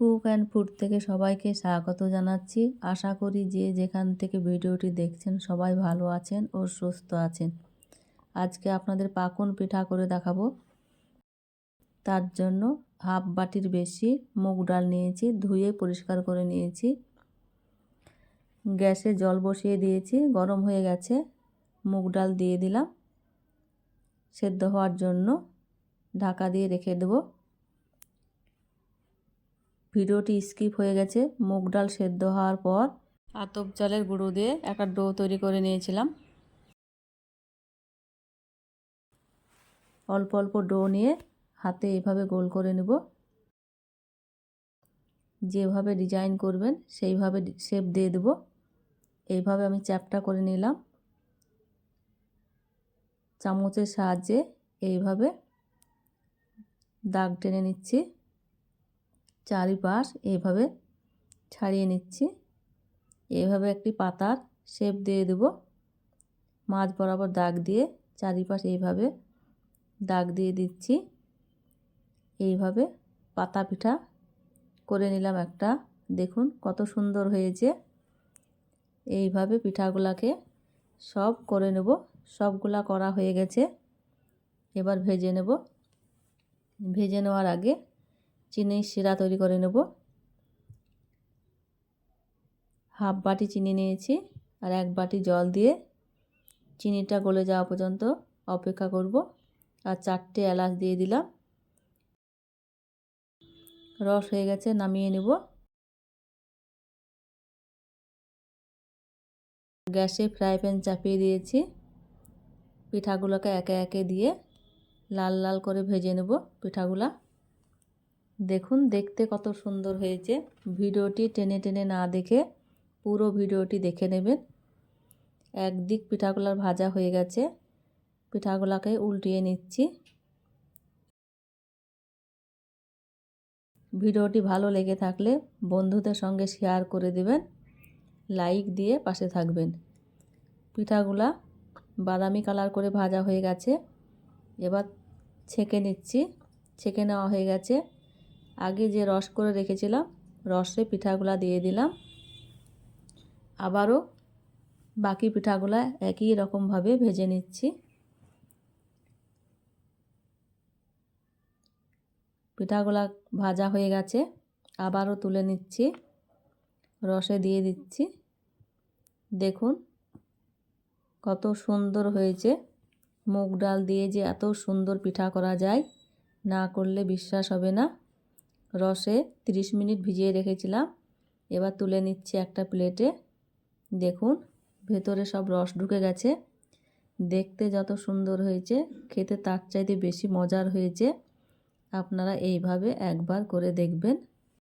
Cook and food থেকে সবাইকে স্বাগত জানাচ্ছি। আশা করি যে যেখান থেকে ভিডিওটি দেখছেন সবাই ভালো আছেন ও সুস্থ আছেন। আজকে আপনাদের পাকন পিঠা করে দেখাবো। তার জন্য হাফ বাটির বেশি মুগ ডাল নিয়েছি, ধুয়ে পরিষ্কার করে নিয়েছি। গ্যাসে জল বসিয়ে দিয়েছি, গরম হয়ে গেছে, মুগ ডাল দিয়ে দিলাম। সেদ্ধ হওয়ার জন্য ঢাকা দিয়ে রেখে দেবো। ভিডিওটি স্কিপ হয়ে গেছে। মুগ ডাল সেদ্ধ হওয়ার পর আতপ চালের গুঁড়ো দিয়ে একটা ডো তৈরি করে নিয়েছিলাম। অল্প অল্প ডো নিয়ে হাতে এভাবে গোল করে নেব। যেভাবে ডিজাইন করবেন, সেইভাবে শেপ দিয়ে দেব। এইভাবে আমি চ্যাপটা করে নিলাম। চামচের সাহায্যে এইভাবে দাগ টেনে নিচ্ছি। চারিপাশ এইভাবে ছাড়িয়ে নিচ্ছি। এইভাবে একটি পাতার শেপ দিয়ে দেব। মাঝ বরাবর দাগ দিয়ে চারিপাশ এইভাবে দাগ দিয়ে দিচ্ছি। এইভাবে পাতা পিঠা করে নিলাম একটা। দেখুন কত সুন্দর হয়েছে। এইভাবে পিঠাগুলাকে সব করে নেব। সবগুলা করা হয়ে গেছে। এবার ভেজে নেব। ভেজে নেওয়ার আগে চিনির শিরা তৈরি করে নেব। হাফ বাটি চিনি নিয়েছি আর এক বাটি জল দিয়ে চিনিটা গলে যাওয়া পর্যন্ত অপেক্ষা করব আর চারটে এলাচ দিয়ে দিলাম। রস হয়ে গেছে, নামিয়ে নেব। গ্যাসে ফ্রাই প্যান চাপিয়ে দিয়েছি। পিঠাগুলোকে একে একে দিয়ে লাল লাল করে ভেজে নেব পিঠাগুলা। দেখুন, দেখতে কত সুন্দর হয়েছে। ভিডিওটি টেনে টেনে না দেখে পুরো ভিডিওটি দেখে নেবেন। একদিক পিঠাগুলার ভাজা হয়ে গেছে। পিঠাগুলাকে উল্টিয়ে নিচ্ছি। ভিডিওটি ভালো লেগে থাকলে বন্ধুদের সঙ্গে শেয়ার করে দেবেন, লাইক দিয়ে পাশে থাকবেন। পিঠাগুলা বাদামি কালার করে ভাজা হয়ে গেছে। এবার ছেঁকে নিচ্ছি। ছেঁকে নেওয়া হয়ে গেছে। আগে যে রস করে রেখেছিলাম, রসে পিঠাগুলা দিয়ে দিলাম। আবারও বাকি পিঠাগুলা একই রকমভাবে ভেজে নিচ্ছি। পিঠাগুলা ভাজা হয়ে গেছে, আবারও তুলে নিচ্ছি, রসে দিয়ে দিচ্ছি। দেখুন কত সুন্দর হয়েছে, মুগ ডাল দিয়ে যে এত সুন্দর পিঠা করা যায়, না করলে বিশ্বাস হবে না। রসে 30 মিনিট ভিজিয়ে রেখেছিলাম। এবার তুলে নিচ্ছি একটা প্লেটে। দেখুন, ভেতরে সব রস ঢুকে গেছে। দেখতে যত সুন্দর হয়েছে, খেতে তার চাইতে বেশি মজার হয়েছে। আপনারা এইভাবে একবার করে দেখবেন।